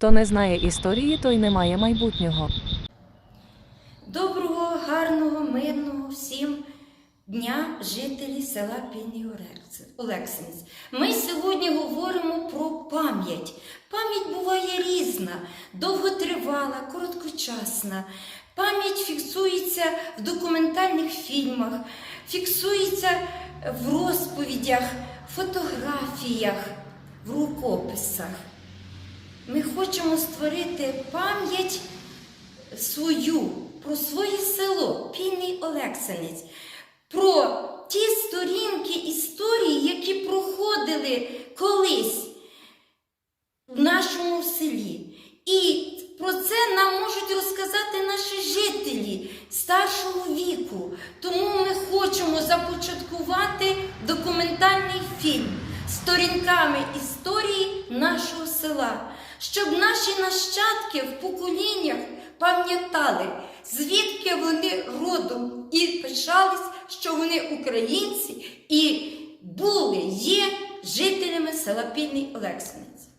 Хто не знає історії, той не має майбутнього. Доброго, гарного, мирного всім дня жителі села Орекс- Олексинець. Ми сьогодні говоримо про пам'ять. Пам'ять буває різна, довготривала, короткочасна. Пам'ять фіксується в документальних фільмах, фіксується в розповідях, фотографіях, в рукописах. Ми хочемо створити пам'ять свою, про своє село, Пільний Олексинець, про ті сторінки історії, які проходили колись в нашому селі. І про це нам можуть розказати наші жителі старшого віку. Тому ми хочемо започаткувати документальний фільм сторінками історії нашого села, щоб наші нащадки в поколіннях пам'ятали, звідки вони родом, і пишались, що вони українці і були, є жителями села Пільний Олексинець.